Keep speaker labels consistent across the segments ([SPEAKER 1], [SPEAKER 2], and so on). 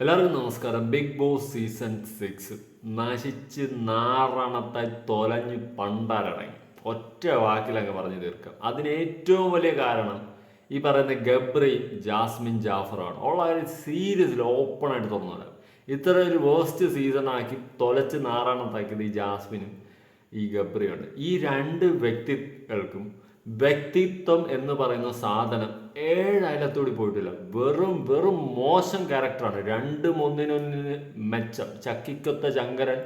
[SPEAKER 1] എല്ലാവർക്കും നമസ്കാരം. Big boss season six. നശിച്ച് നാറണത്തായി തൊലഞ്ഞ് പണ്ടാരടങ്ങി. ഒറ്റ വാക്കിലങ്ങ് പറഞ്ഞു തീർക്കാം. അതിന് ഏറ്റവും വലിയ കാരണം ഈ പറയുന്ന ഗബ്രി ജാസ്മിൻ ജാഫറാണ്. ഉള്ള കാര്യം സീരിയസിൽ ഓപ്പണായിട്ട് തുറന്നു തോന്നുന്നു ഇത്ര ഒരു വേസ്റ്റ് സീസൺ ആക്കി തൊലച്ച് നാറാണത്താക്കിയത് ഈ ജാസ്മിനും ഈ ഗബ്രിയുണ്ട് ഈ രണ്ട് വ്യക്തികൾക്കും വ്യക്തിത്വം എന്ന് പറയുന്ന സാധനം ഏഴ് അയലത്തോടി പോയിട്ടില്ല. വെറും വെറും മോശം ക്യാരക്ടറാണ് രണ്ടും ഒന്നിനൊന്നിന് മെച്ചം. ചക്കിക്കൊത്ത ശങ്കരൻ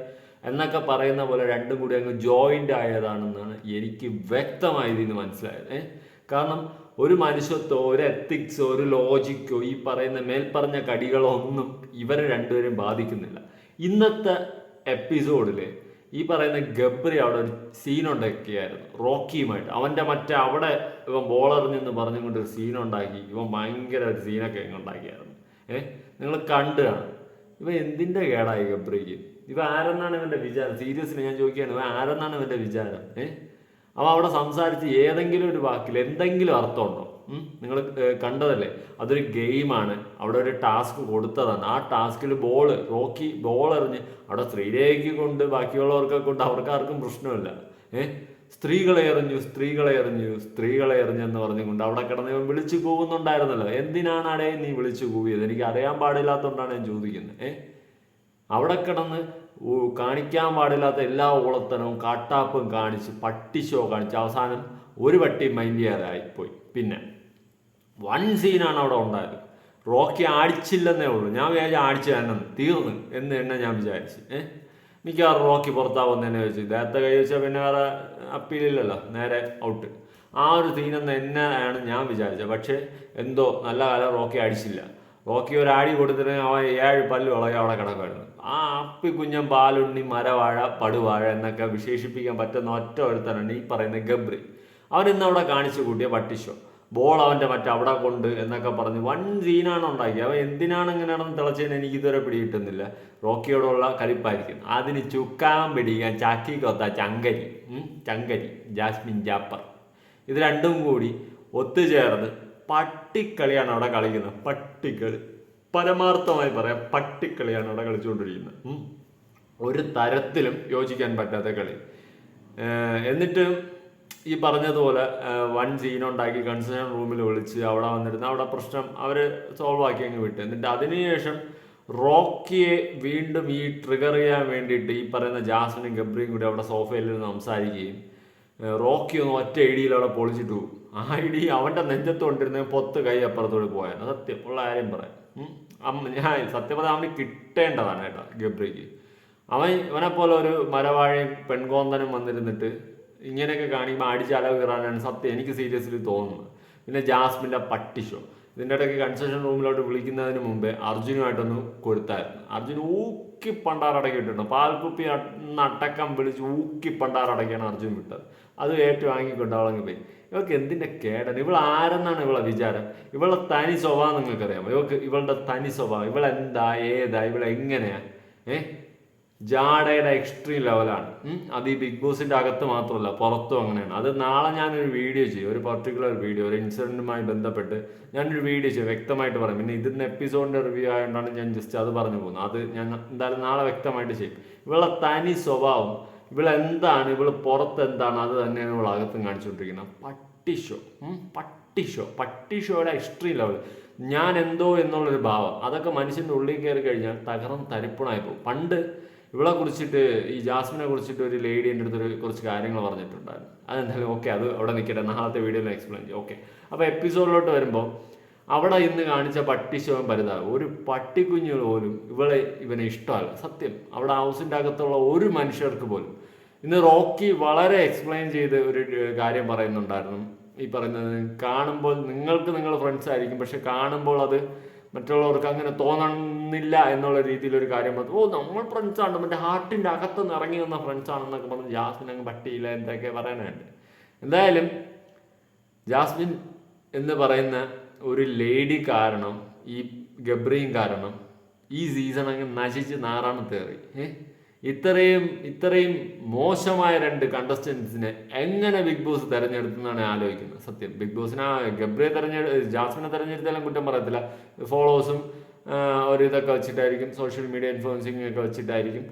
[SPEAKER 1] എന്നൊക്കെ പറയുന്ന പോലെ രണ്ടും കൂടി അങ്ങ് ജോയിന്റ് ആയതാണെന്നാണ് എനിക്ക് വ്യക്തമായി ഇതിന് മനസ്സിലായത്. കാരണം ഒരു മനുഷ്യത്വോ ഒരു എത്തിക്സോ ഒരു ലോജിക്കോ ഈ പറയുന്ന മേൽപ്പറഞ്ഞ കടികളോ ഒന്നും ഇവരെ രണ്ടുപേരും ബാധിക്കുന്നില്ല. ഇന്നത്തെ എപ്പിസോഡിൽ ഈ പറയുന്ന ഗബ്രി അവിടെ ഒരു സീൻ ഉണ്ടാക്കിയായിരുന്നു. റോക്കിയുമായിട്ട്. അവന്റെ മറ്റേ അവിടെ ഇവൻ നിന്ന് പറഞ്ഞുകൊണ്ട് ഒരു സീൻ ഉണ്ടാക്കി. ഇവൻ ഭയങ്കര ഒരു സീനൊക്കെ ഉണ്ടാക്കിയായിരുന്നു. ഏഹ് നിങ്ങൾ കണ്ടാണ് കാണും. ഇവ എന്തിന്റെ കേടായി ഗബ്രിക്ക്? ഇവ ആരെന്നാണ് ഇവന്റെ വിചാരം? സീരിയസ്ലി ഞാൻ ചോദിക്കുകയാണ്. ഇവ ആരെന്നാണ് ഇവന്റെ വിചാരം? ഏഹ് അവ അവിടെ സംസാരിച്ച് ഏതെങ്കിലും ഒരു വാക്കിൽ എന്തെങ്കിലും അർത്ഥമുണ്ടോ നിങ്ങൾ കണ്ടതല്ലേ? അതൊരു ഗെയിമാണ്. അവിടെ ഒരു ടാസ്ക് കൊടുത്തതാണ്. ആ ടാസ്കിൽ ബോൾ റോക്കി ബോൾ എറിഞ്ഞ് അവിടെ സ്ത്രീരേഖ കൊണ്ട് ബാക്കിയുള്ളവർക്കെ കൊണ്ട് അവർക്കാർക്കും പ്രശ്നമില്ല. ഏ? സ്ത്രീകളെ എറിഞ്ഞു സ്ത്രീകളെ എറിഞ്ഞു സ്ത്രീകളെ എറിഞ്ഞു എന്ന് പറഞ്ഞുകൊണ്ട് അവിടെ കിടന്ന് വിളിച്ചു കൂവുന്നുണ്ടായിരുന്നല്ലോ എന്തിനാണ് അടേ നീ വിളിച്ചു കൂവിയത്? എനിക്ക് അറിയാൻ പാടില്ലാത്തതുകൊണ്ടാണ് ഞാൻ ചോദിക്കുന്നത്. ഏ? അവിടെ കിടന്ന് കാണിക്കാൻ പാടില്ലാത്ത എല്ലാ ഓളത്തനവും കാട്ടാപ്പും കാണിച്ച് പട്ടി ഷോ കാണിച്ച് അവസാനം ഒരു പട്ടി മൈൻഡ് ചെയ്യാതായി പോയി. പിന്നെ വൺ സീനാണ് അവിടെ ഉണ്ടായത്. റോക്കി ആടിച്ചില്ലെന്നേ ഉള്ളൂ. ഞാൻ വിചാരിച്ചു ആടിച്ച് തന്നെ തീർന്നു എന്ന് തന്നെ ഞാൻ വിചാരിച്ചു. ഏഹ് മിക്കവാറും റോക്കി പുറത്താവുന്നതന്നെ വെച്ച്. ഇദ്ദേഹത്തെ കൈ വെച്ചാൽ പിന്നെ വേറെ അപ്പീലില്ലല്ലോ നേരെ ഔട്ട് ആ ഒരു സീനെന്ന് തന്നെയാണ് ഞാൻ വിചാരിച്ചത്. പക്ഷേ എന്തോ നല്ല കാലം റോക്കി അടിച്ചില്ല. റോക്കി ഒരു ആടി കൊടുത്തിട്ട് അവൻ ഏഴ് പല്ല് വളകെ അവിടെ കിടക്കുമായിരുന്നു ആ അപ്പി കുഞ്ഞൻ പാലുണ്ണി മരവാഴ പടുവാഴ എന്നൊക്കെ വിശേഷിപ്പിക്കാൻ പറ്റുന്ന ഒറ്റ ഒരുത്തനാണ് ഈ പറയുന്ന ഗബ്രി. അവരിന്ന് അവിടെ കാണിച്ചു കൂട്ടിയ പട്ടിഷോ ബോൾ അവന്റെ മറ്റേ അവിടെ കൊണ്ട് എന്നൊക്കെ പറഞ്ഞ് വൺ സീനാണ് ഉണ്ടാക്കിയത്. അവൻ എന്തിനാണ് ഇങ്ങനെയാണെന്ന് തിളച്ചതിന് എനിക്ക് ഇതുവരെ പിടികിട്ടുന്നില്ല. റോക്കിയോടുള്ള കലിപ്പായിരിക്കും അതിന് ചുക്കാൻ പിടിക്കാൻ ചാക്കി കൊത്ത ചങ്കരി ചങ്കരി ജാസ്മിൻ ജാപ്പർ. ഇത് രണ്ടും കൂടി ഒത്തുചേർന്ന് പട്ടിക്കളിയാണ് അവിടെ കളിക്കുന്നത്. പട്ടിക്കളി. പരമാർത്ഥമായി പറയാം പട്ടിക്കളിയാണ് അവിടെ കളിച്ചുകൊണ്ടിരിക്കുന്നത്. ഒരു തരത്തിലും യോജിക്കാൻ പറ്റാത്ത കളി. എന്നിട്ട് ഈ പറഞ്ഞതുപോലെ വൺ സീൻ ഉണ്ടാക്കി കൺസേൺ റൂമിൽ വിളിച്ച് അവിടെ വന്നിരുന്ന് അവിടെ പ്രശ്നം അവർ സോൾവ് ആക്കി അങ്ങ് വിട്ടു. എന്നിട്ട് അതിനുശേഷം റോക്കിയെ വീണ്ടും ഈ ട്രിഗർ ചെയ്യാൻ വേണ്ടിയിട്ട് ഈ പറയുന്ന ജാസ്മിനും ഗബ്രിയും കൂടി അവിടെ സോഫയിൽ നിന്ന് സംസാരിക്കുകയും റോക്കി ഒന്ന് ഒറ്റ ഐഡിയിൽ അവിടെ പൊളിച്ചിട്ട് പോകും ആ ഐഡി അവന്റെ നെഞ്ചത്ത് കൊണ്ടിരുന്ന പൊത്ത് കൈ അപ്പുറത്തോട് പോയാണ് സത്യം ഉള്ള കാര്യം പറയാം. അമ്മ ഞാൻ സത്യം അവന് കിട്ടേണ്ടതാണ് കേട്ടോ ഗബ്രിക്ക്. അവൻ ഇവനെ പോലെ ഒരു മരവാഴയും പെൺകോന്തനും വന്നിരുന്നിട്ട് ഇങ്ങനെയൊക്കെ കാണിക്കുമ്പോൾ അടിച്ച് അലവ് കയറാനാണ് സത്യം എനിക്ക് സീരിയസ്ലി തോന്നുന്നത്. പിന്നെ ജാസ്മിന്റെ പട്ടി ഷോ ഇതിന്റെ ഇടയ്ക്ക് കൺസെഷൻ റൂമിലോട്ട് വിളിക്കുന്നതിന് മുമ്പേ അർജുനുമായിട്ടൊന്ന് കൊടുത്തായിരുന്നു. അർജുൻ ഊക്കി പണ്ടാറടക്കി ഇട്ടിട്ടുണ്ട്. പാൽക്കുപ്പി നട്ടക്കം വിളിച്ച് ഊക്കി പണ്ടാറടക്കിയാണ് അർജുൻ വിട്ടത്. അത് ഏറ്റു വാങ്ങിക്കൊണ്ട് അവളങ്ങ് പോയി. ഇവൾക്ക് എന്തിന്റെ കേടൻ ഇവൾ ആരെന്നാണ് ഇവളെ വിചാരം? ഇവളുടെ തനി സ്വഭാവം നിങ്ങൾക്കറിയാം ഇവൾക്ക് ഇവളുടെ തനി സ്വഭാവം. ഇവളെന്താ ഏതാ ഇവളെങ്ങനെയാ? ഏഹ് ജാടയുടെ എക്സ്ട്രീം ലെവലാണ്. അത് ഈ ബിഗ് ബോസിന്റെ അകത്ത് മാത്രമല്ല പുറത്തും അങ്ങനെയാണ്. അത് നാളെ ഞാനൊരു വീഡിയോ ചെയ്യും. ഒരു പർട്ടിക്കുലർ വീഡിയോ ഒരു ഇൻസിഡന്റുമായി ബന്ധപ്പെട്ട് ഞാനൊരു വീഡിയോ ചെയ്യും. വ്യക്തമായിട്ട് പറയും. പിന്നെ ഇതിന്റെ എപ്പിസോഡിന്റെ റിവ്യൂ ആയതുകൊണ്ടാണ് ഞാൻ ജസ്റ്റ് അത് പറഞ്ഞു പോകുന്നത്. അത് ഞാൻ എന്തായാലും നാളെ വ്യക്തമായിട്ട് ചെയ്യും. ഇവളെ തനി സ്വഭാവം ഇവളെന്താണ് ഇവൾ പുറത്ത് എന്താണ് അത് തന്നെയാണ് ഇവൾ അകത്തും കാണിച്ചുകൊണ്ടിരിക്കുന്നത്. പട്ടി ഷോ പട്ടിഷോയുടെ എക്സ്ട്രീം ലെവൽ ഞാൻ എന്തോ എന്നുള്ളൊരു ഭാവം. അതൊക്കെ മനുഷ്യന്റെ ഉള്ളിൽ കയറി കഴിഞ്ഞാൽ തകർന്ന് തരിപ്പണായി പോകും. പണ്ട് ഇവളെ കുറിച്ചിട്ട് ഈ ജാസ്മിനെ കുറിച്ചിട്ട് ഒരു ലേഡി എന്റെ അടുത്ത് ഒരു കുറച്ച് കാര്യങ്ങൾ പറഞ്ഞിട്ടുണ്ടായിരുന്നു. അതെന്തായാലും ഓക്കെ അത് അവിടെ നിൽക്കട്ടെ നാളത്തെ വീഡിയോയിൽ എക്സ്പ്ലെയിൻ ചെയ്യും. ഓക്കെ അപ്പോൾ എപ്പിസോഡിലോട്ട് വരുമ്പോൾ അവിടെ ഇന്ന് കാണിച്ച പട്ടി ശവം പരിതാപം ഒരു പട്ടിക്കുഞ്ഞ് പോലും ഇവളെ ഇവനെ ഇഷ്ടമല്ല. സത്യം. അവിടെ ഹൗസിന്റെ അകത്തുള്ള ഒരു മനുഷ്യർക്ക് പോലും. ഇന്ന് റോക്കി വളരെ എക്സ്പ്ലെയിൻ ചെയ്ത് ഒരു കാര്യം പറയുന്നുണ്ടായിരുന്നു. ഈ പറയുന്നത് കാണുമ്പോൾ നിങ്ങൾക്ക് നിങ്ങൾ ഫ്രണ്ട്സ് ആയിരിക്കും പക്ഷെ കാണുമ്പോൾ അത് മറ്റുള്ളവർക്ക് അങ്ങനെ തോന്നുന്നില്ല എന്നുള്ള രീതിയിലൊരു കാര്യം പറഞ്ഞു ഓ നമ്മൾ ഫ്രണ്ട്സ് ആണ്. മറ്റേ ഹാർട്ടിന്റെ അകത്തുനിന്ന് ഇറങ്ങി വന്ന ഫ്രണ്ട്സ് ആണെന്നൊക്കെ പറഞ്ഞ് ജാസ്മിൻ അങ്ങ് പട്ടിയില്ല എന്തൊക്കെ പറയാനുണ്ട് എന്തായാലും ജാസ്മിൻ എന്ന് പറയുന്ന ഒരു ലേഡി കാരണം ഈ ഗബ്രിയും കാരണം ഈ സീസൺ അങ്ങ് നശിച്ച് നാറാണ് തേറി ഏ? ഇത്രയും ഇത്രയും മോശമായ രണ്ട് കണ്ടസ്റ്റൻസിനെ എങ്ങനെ ബിഗ് ബോസ് തെരഞ്ഞെടുത്തെന്നാണ് ആലോചിക്കുന്നത്. സത്യം. ബിഗ് ബോസിനെ ഗബ്രിയെ തെരഞ്ഞെടു ജാസ്മിനെ തെരഞ്ഞെടുത്താലും കുറ്റം പറയത്തില്ല. ഫോളോവേഴ്സും ഒരു ഇതൊക്കെ വെച്ചിട്ടായിരിക്കും. സോഷ്യൽ മീഡിയ ഇൻഫ്ലുവൻസിങ് ഒക്കെ വെച്ചിട്ടായിരിക്കും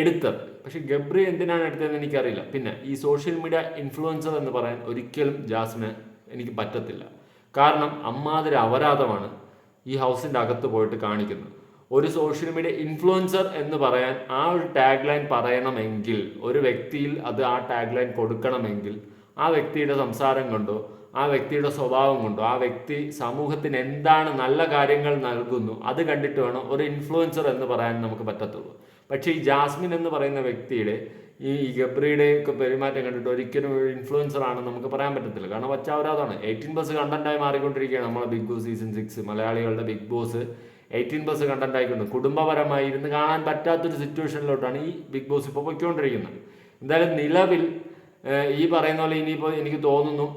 [SPEAKER 1] എടുത്തത്. പക്ഷെ ഗബ്രി എന്തിനാണ് എടുത്തതെന്ന് എനിക്കറിയില്ല. പിന്നെ ഈ സോഷ്യൽ മീഡിയ ഇൻഫ്ലുവൻസർ എന്ന് പറയാൻ ഒരിക്കലും ജാസ്മിന് എനിക്ക് പറ്റത്തില്ല. കാരണം അമ്മാതിരി അപരാധമാണ് ഈ ഹൗസിന്റെ അകത്ത് പോയിട്ട് കാണിക്കുന്നത്. ഒരു സോഷ്യൽ മീഡിയ ഇൻഫ്ലുവൻസർ എന്ന് പറയാൻ ആ ഒരു ടാഗ് ലൈൻ പറയണമെങ്കിൽ ഒരു വ്യക്തിയിൽ അത് ആ ടാഗ് ലൈൻ കൊടുക്കണമെങ്കിൽ ആ വ്യക്തിയുടെ സംസാരം കൊണ്ടോ ആ വ്യക്തിയുടെ സ്വഭാവം കൊണ്ടോ ആ വ്യക്തി സമൂഹത്തിന് എന്താണ് നല്ല കാര്യങ്ങൾ നൽകുന്നു അത് കണ്ടിട്ട് വേണം ഒരു ഇൻഫ്ലുവൻസർ എന്ന് പറയാൻ നമുക്ക് പറ്റത്തുള്ളൂ. പക്ഷേ ഈ ജാസ്മിൻ എന്ന് പറയുന്ന വ്യക്തിയുടെ ഈ ഗബ്രിയുടെ ഒക്കെ പെരുമാറ്റം കണ്ടിട്ട് ഒരിക്കലും ഒരു ഇൻഫ്ലുവൻസർ ആണെന്ന് നമുക്ക് പറയാൻ പറ്റത്തില്ല. കാരണം പച്ചാവരാതാണ് എയ്റ്റീൻ ബസ് കണ്ടന്റായി മാറിക്കൊണ്ടിരിക്കുകയാണ് നമ്മളെ ബിഗ് ബോസ് സീസൺ സിക്സ് മലയാളികളുടെ big boss eighteen plus content ആയിക്കൊണ്ട് കുടുംബപരമായി ഇരുന്ന് കാണാൻ പറ്റാത്തൊരു സിറ്റുവേഷനിലോട്ടാണ് ഈ ബിഗ് ബോസ് ഇപ്പോൾ പൊയ്ക്കൊണ്ടിരിക്കുന്നത്. എന്തായാലും നിലവിൽ ഈ പറയുന്ന പോലെ ഇനിയിപ്പോൾ എനിക്ക് തോന്നുന്നു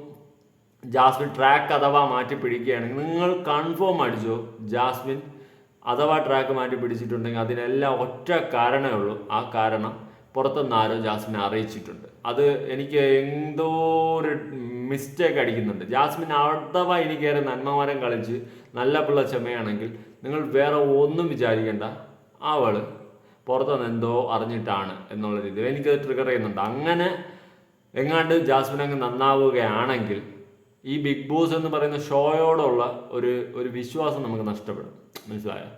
[SPEAKER 1] ജാസ്മിൻ ട്രാക്ക് അഥവാ മാറ്റി പിടിക്കുകയാണെങ്കിൽ നിങ്ങൾ കൺഫേം അടിച്ചോ ജാസ്മിൻ അഥവാ ട്രാക്ക് മാറ്റി പിടിച്ചിട്ടുണ്ടെങ്കിൽ അതിനെല്ലാം ഒറ്റ കാരണമേ ഉള്ളൂ. ആ കാരണം പുറത്തുനിന്ന് ആരോ ജാസ്മിനെ അറിയിച്ചിട്ടുണ്ട്. അത് എനിക്ക് എന്തോ ഒരു മിസ്റ്റേക്ക് അടിക്കുന്നുണ്ട്. ജാസ്മിൻ അഥവാ എനിക്കേറെ നന്മമാരം നന്മമരം കളിച്ച് നല്ല പിള്ള ചെമ്മയാണെങ്കിൽ നിങ്ങൾ വേറെ ഒന്നും വിചാരിക്കേണ്ട. അവൾ പുറത്തുനിന്ന് എന്തോ അറിഞ്ഞിട്ടാണ് എന്നുള്ള രീതിയിൽ എനിക്കത് ട്രിഗർ ചെയ്യുന്നുണ്ട്. അങ്ങനെ എങ്ങാണ്ട് ജാസ്മിൻ അങ്ങ് നന്നാവുകയാണെങ്കിൽ ഈ ബിഗ് ബോസ് എന്ന് പറയുന്ന ഷോയോടുള്ള ഒരു ഒരു വിശ്വാസം നമുക്ക് നഷ്ടപ്പെടും. മനസ്സിലായോ?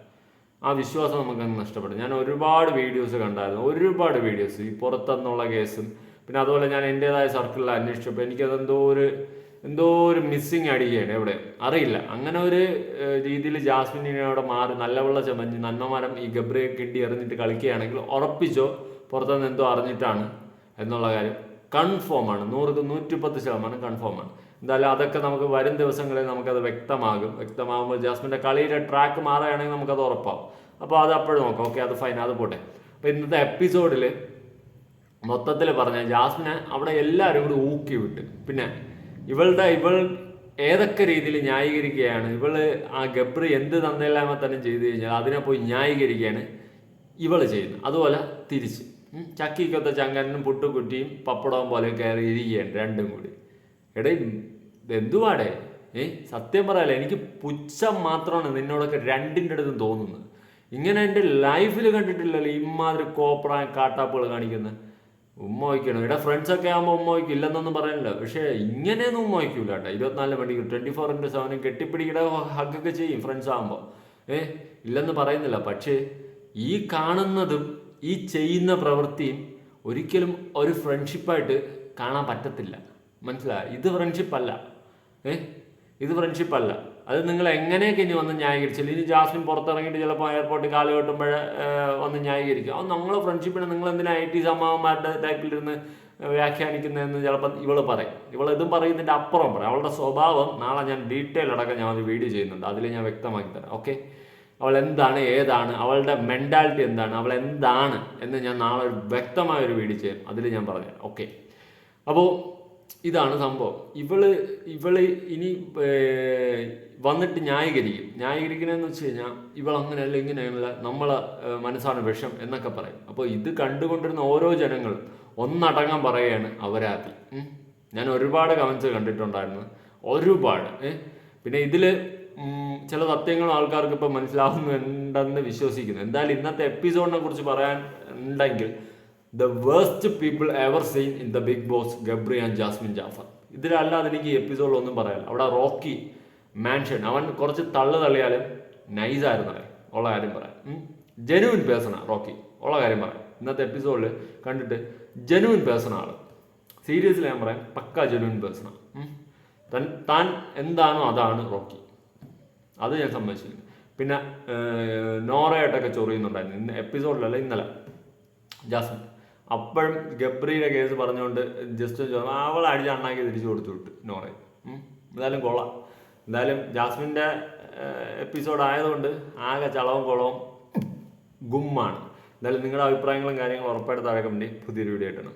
[SPEAKER 1] ആ വിശ്വാസം നമുക്ക് അങ്ങ് നഷ്ടപ്പെടും. ഞാൻ ഒരുപാട് വീഡിയോസ് കണ്ടായിരുന്നു. ഒരുപാട് വീഡിയോസ് ഈ പുറത്തെന്നുള്ള കേസും പിന്നെ അതുപോലെ ഞാൻ എന്റെതായ സർക്കിളിൽ അന്വേഷിച്ചപ്പോൾ എനിക്കതെന്തോ ഒരു എന്തോ ഒരു മിസ്സിങ് അടിക്കുകയാണ് എവിടെ അറിയില്ല. അങ്ങനെ ഒരു രീതിയിൽ ജാസ്മിനെ അവിടെ മാറി നല്ല വെള്ളം ചമഞ്ഞ് നന്മമരം ഈ ഗബ്രിയെ കെട്ടി എറിഞ്ഞിട്ട് കളിക്കുകയാണെങ്കിൽ ഉറപ്പിച്ചോ? പുറത്തുനിന്ന് എന്തോ അറിഞ്ഞിട്ടാണ് എന്നുള്ള കാര്യം. കൺഫേം ആണ്. നൂറ് നൂറ്റിപ്പത്ത് ശതമാനം കൺഫേം ആണ്. എന്തായാലും അതൊക്കെ നമുക്ക് വരും ദിവസങ്ങളിൽ നമുക്കത് വ്യക്തമാകും. വ്യക്തമാകുമ്പോൾ ജാസ്മിന്റെ കളിയുടെ ട്രാക്ക് മാറുകയാണെങ്കിൽ നമുക്കത് ഉറപ്പാവും. അപ്പോൾ അത് അപ്പോഴും നോക്കാം. ഓക്കെ അത് ഫൈൻ അത് പോട്ടെ. അപ്പോൾ ഇന്നത്തെ എപ്പിസോഡിൽ മൊത്തത്തിൽ പറഞ്ഞാൽ ജാസ്മിനെ അവിടെ എല്ലാവരും കൂടി ഊക്കി വിട്ട്. പിന്നെ ഇവളുടെ ഇവൾ ഏതൊക്കെ രീതിയിൽ ന്യായീകരിക്കുകയാണ് ഇവൾ ആ ഗബ്രി എന്ത് തന്നില്ലായ്മ തന്നെ ചെയ്തു കഴിഞ്ഞാൽ അതിനെ പോയി ന്യായീകരിക്കുകയാണ് ഇവൾ ചെയ്യുന്നത്. അതുപോലെ തിരിച്ച് ചക്കിക്കൊത്ത ചങ്കനും പുട്ടുകുറ്റിയും പപ്പടവും പോലെ കയറി ഇരിക്കുകയാണ് രണ്ടും കൂടി. എടേ എന്തുവാടേ ഏ സത്യം പറയാലോ എനിക്ക് പുച്ഛം മാത്രമാണ് നിന്നോടൊക്കെ രണ്ടിന്റെ അടുത്തും തോന്നുന്നത്. ഇങ്ങനെ എന്റെ ലൈഫിൽ കണ്ടിട്ടില്ലല്ലോ ഇമാതിരി കോപ്രാൻ കാട്ടാപ്പുകൾ കാണിക്കുന്നത്. ഉമ്മ വയ്ക്കണം. ഇവിടെ ഫ്രണ്ട്സൊക്കെ ആകുമ്പോൾ ഉമ്മ വയ്ക്കും. ഇല്ലെന്നൊന്നും പറയാനില്ല. പക്ഷേ ഇങ്ങനെയൊന്നും ഉമ്മ വയ്ക്കൂല കേട്ടോ. ഇരുപത്തിനാല് മണിക്കൂർ ട്വന്റി ഫോർ ഇന്റു സെവനും കെട്ടിപ്പിടിക്കട ഹഗ്ഗൊക്കെ ചെയ്യും ഫ്രണ്ട്സ് ആകുമ്പോൾ ഏ ഇല്ലെന്ന് പറയുന്നില്ല. പക്ഷേ ഈ കാണുന്നതും ഈ ചെയ്യുന്ന പ്രവൃത്തിയും ഒരിക്കലും ഒരു ഫ്രണ്ട്ഷിപ്പായിട്ട് കാണാൻ പറ്റത്തില്ല. മനസ്സിലായ? ഇത് ഫ്രണ്ട്ഷിപ്പല്ല ഏ ഇത് ഫ്രണ്ട്ഷിപ്പ് അല്ല. അത് നിങ്ങൾ എങ്ങനെയൊക്കെ ഇനി വന്ന് ന്യായീകരിച്ചില്ല ഇനി ജാസ്മിൻ പുറത്തിറങ്ങിയിട്ട് ചിലപ്പോൾ എയർപോർട്ടിൽ കാൽ കെട്ടുമ്പോൾ വന്ന് ന്യായീകരിക്കും. അത് നമ്മളെ ഫ്രണ്ട്ഷിപ്പിനെ നിങ്ങൾ എന്തിനാ ഐ ടി സമാവന്മാരുടെ ടൈപ്പിലിരുന്ന് വ്യാഖ്യാനിക്കുന്നതെന്ന് ചിലപ്പോൾ ഇവൾ പറയും. ഇവൾ ഇതും പറയുന്നതിന്റെ അപ്പുറം പറയും. അവളുടെ സ്വഭാവം നാളെ ഞാൻ ഡീറ്റെയിൽ അടക്കം ഞാൻ ഒരു വീഡിയോ ചെയ്യുന്നുണ്ട്. അതിൽ ഞാൻ വ്യക്തമാക്കി തരാം. ഓക്കെ അവൾ എന്താണ് ഏതാണ് അവളുടെ മെന്റാലിറ്റി എന്താണ് അവൾ എന്താണ് എന്ന് ഞാൻ നാളെ വ്യക്തമായ ഒരു വീഡിയോ ചെയ്യും. അതിൽ ഞാൻ പറഞ്ഞു ഓക്കെ അപ്പോൾ ഇതാണ് സംഭവം. ഇവൾ ഇവൾ ഇനി വന്നിട്ട് ന്യായീകരിക്കും. ന്യായീകരിക്കണമെന്ന് വെച്ച് കഴിഞ്ഞാൽ ഇവൾ അങ്ങനെയല്ല ഇങ്ങനെയല്ല നമ്മളെ മനസ്സാണ് വിഷം എന്നൊക്കെ പറയും. അപ്പോൾ ഇത് കണ്ടുകൊണ്ടിരുന്ന ഓരോ ജനങ്ങളും ഒന്നടങ്കം പറയുകയാണ് അവരാതി ഞാൻ ഒരുപാട് കമൻസ് കണ്ടിട്ടുണ്ടായിരുന്നു. ഒരുപാട്. പിന്നെ ഇതിൽ ചില സത്യങ്ങളും ആൾക്കാർക്ക് ഇപ്പം മനസ്സിലാവുന്നുണ്ടെന്ന് വിശ്വസിക്കുന്നു. എന്തായാലും ഇന്നത്തെ എപ്പിസോഡിനെ കുറിച്ച് പറയാൻ ഉണ്ടെങ്കിൽ the worst people ever seen in the big boss Gabri and Jasmin Jaffar ഇതിലല്ലാതെ എനിക്ക് എപ്പിസോഡിലൊന്നും പറയാനില്ല. അവിടെ റോക്കി മാൻഷൻ അവൻ കുറച്ച് തള്ളു തള്ളിയാലും നൈസായിരുന്നു ഉള്ള കാര്യം പറയാം. Genuine persona Rocky. ഉള്ള കാര്യം പറയാം. ഇന്നത്തെ എപ്പിസോഡിൽ കണ്ടിട്ട് ജനുവിൻ പേഴ്സണ ആൾ. സീരിയസിൽ ഞാൻ പറയാം പക്ക ജനുവിൻ പേഴ്സണ തൻ താൻ എന്താണോ അതാണ് റോക്കി. അത് ഞാൻ സമ്മതിച്ചില്ല പിന്നെ നോറയായിട്ടൊക്കെ ചൊറിയുന്നുണ്ടായിരുന്നു. ഇന്ന് എപ്പിസോഡിലല്ല ഇന്നലെ. ജാസ്മിൻ. അപ്പോഴും ഗബ്രിയുടെ കേസ് പറഞ്ഞുകൊണ്ട് ജസ്റ്റ് അവൾ അടിച്ച് അണ്ണാക്കി തിരിച്ചു കൊടുത്തു വിട്ടു നോറെ എന്തായാലും കൊള്ളാം. എന്തായാലും ജാസ്മിന്റെ എപ്പിസോഡ് ആയതുകൊണ്ട് ആകെ ചളവും കുളവും ഗുമ്മാണ്. എന്തായാലും നിങ്ങളുടെ അഭിപ്രായങ്ങളും കാര്യങ്ങളും ഉറപ്പായിട്ട് താഴെ കമന്റ് പുതിയൊരു വീഡിയോ ആയിട്ടാണ്